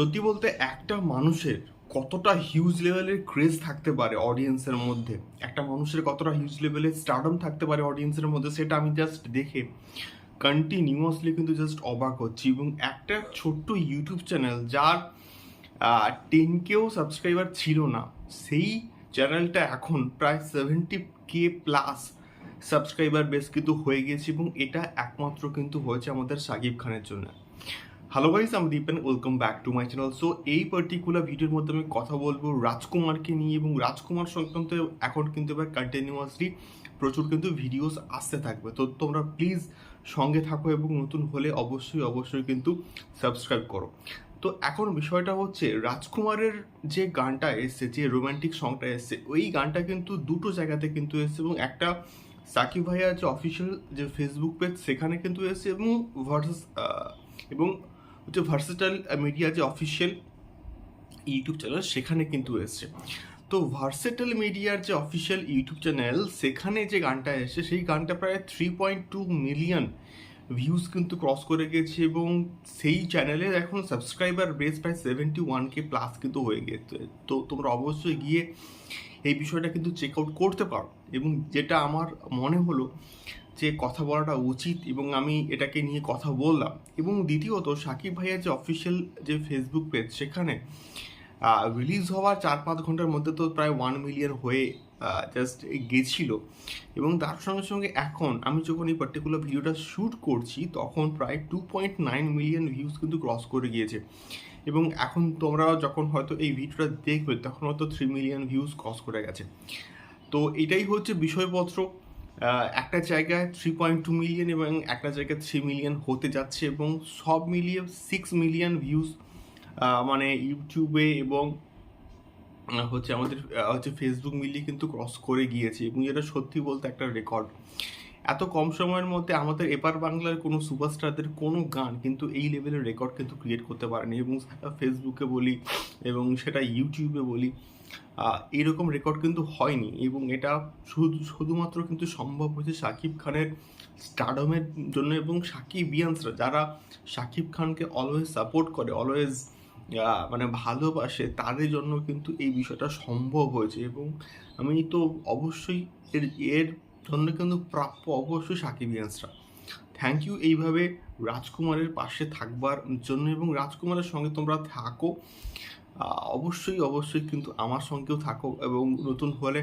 সত্যি বলতে একটা মানুষের কতটা হিউজ লেভেলের ক্রেজ থাকতে পারে অডিয়েন্সের মধ্যে? একটা মানুষের কতটা হিউজ লেভেলের স্টারডম থাকতে পারে অডিয়েন্সের মধ্যে সেটা আমি জাস্ট দেখে কন্টিনিউয়াসলি কিন্তু জাস্ট অবাক হচ্ছি। এবং একটা ছোট্ট ইউটিউব চ্যানেল যার টেন কেও সাবস্ক্রাইবার ছিল না, সেই চ্যানেলটা এখন প্রায় seventy K plus subscriber base কিন্তু হয়ে গেছে এবং এটা একমাত্র কিন্তু হয়েছে আমাদের সাকিব খানের জন্য। হ্যালো গাইস আমি Dipen welcome back to my channel so এই পার্টিকুলার ভিডিওর মধ্যে আমি কথা বলব রাজকুমারকে নিয়ে এবং রাজকুমার সংক্রান্ত এখন কিন্তু এবার কন্টিনিউয়াসলি প্রচুর কিন্তু ভিডিওস আসতে থাকবে। তো তোমরা প্লিজ সঙ্গে থাকো এবং নতুন হলে অবশ্যই অবশ্যই কিন্তু সাবস্ক্রাইব করো। তো এখন বিষয়টা হচ্ছে, রাজকুমারের যে গানটা এসছে, যে রোম্যান্টিক সংটা এসছে, ওই গানটা কিন্তু দুটো জায়গাতে কিন্তু এসছে এবং একটা সাকিব ভাইয়ার যে অফিসিয়াল যে ফেসবুক পেজ সেখানে কিন্তু এসছে এবং ভার্সেস এবং হচ্ছে ভার্সেটাল মিডিয়া যে অফিসিয়াল ইউটিউব চ্যানেল সেখানে কিন্তু এসছে। তো ভার্সেটাল মিডিয়ার যে অফিসিয়াল ইউটিউব চ্যানেল সেখানে যে গানটা এসছে, সেই গানটা প্রায় three point two million views কিন্তু ক্রস করে গেছে এবং সেই চ্যানেলের এখন সাবস্ক্রাইবার বেস প্রায় সেভেন্টি ওয়ান কে প্লাস কিন্তু হয়ে গেছে। তো তোমরা অবশ্যই গিয়ে এই বিষয়টা কিন্তু চেক আউট করতে পারো। এবং যেটা আমার মনে হলো যে কথা বলাটা উচিত এবং আমি এটাকে নিয়ে কথা বললাম। এবং দ্বিতীয়ত, সাকিব ভাইয়ের যে অফিসিয়াল যে ফেসবুক পেজ সেখানে রিলিজ হওয়ার চার পাঁচ ঘণ্টার মধ্যে তো প্রায় ওয়ান মিলিয়ন হয়ে জাস্ট গেছিল। এবং তার সঙ্গে সঙ্গে এখন আমি যখন এই পার্টিকুলার ভিডিওটা শ্যুট করছি, তখন প্রায় two point nine million views কিন্তু ক্রস করে গিয়েছে। এবং এখন তোমরা যখন হয়তো এই ভিডিওটা দেখবে, তখন হয়তো থ্রি মিলিয়ন ভিউজ ক্রস করে গেছে। তো এটাই হচ্ছে বিষয়পত্র। একটা জায়গায় থ্রি পয়েন্ট টু মিলিয়ন এবং একটা জায়গায় থ্রি মিলিয়ন হতে যাচ্ছে এবং সব মিলিয়ে সিক্স মিলিয়ন ভিউজ মানে ইউটিউবে এবং হচ্ছে আমাদের হচ্ছে ফেসবুক মিলিয়ে কিন্তু ক্রস করে গিয়েছে এবং এটা সত্যি বলতে একটা রেকর্ড এত কম সময়ের মধ্যে আমাদের এপার বাংলার কোনো সুপারস্টারদের কোনো গান কিন্তু এই লেভেলের রেকর্ড কিন্তু ক্রিয়েট করতে পারেনি এবং সেটা ফেসবুকে বলি এবং সেটা ইউটিউবে বলি এরকম রেকর্ড কিন্তু হয়নি এবং এটা শুধু, শুধুমাত্র কিন্তু সম্ভব হয়েছে শাকিব খানের স্টারডমের জন্য এবং সাকিবিয়ানসরা যারা শাকিব খানকে অলওয়েজ সাপোর্ট করে অলওয়েজ মানে ভালোবাসে, তাদের জন্য কিন্তু এই বিষয়টা সম্ভব হয়েছে এবং আমি তো অবশ্যই এর এর জন্য কিন্তু প্রাপ্য অবশ্যই সাকিবিয়ানসরা থ্যাংক ইউ এইভাবে রাজকুমারের পাশে থাকবার জন্য এবং রাজকুমারের সঙ্গে তোমরা থাকো। অবশ্যই অবশ্যই কিন্তু আমার সঙ্গেও থাকো এবং নতুন হলে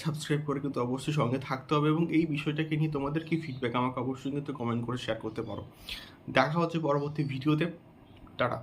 সাবস্ক্রাইব করে কিন্তু অবশ্যই সঙ্গে থাকতে হবে এবং এই বিষয়টাকে নিয়ে তোমাদের কি ফিডব্যাক আমাকে অবশ্যই কিন্তু কমেন্ট করে শেয়ার করতে পারো। দেখা হচ্ছে পরবর্তী ভিডিওতে টাটা।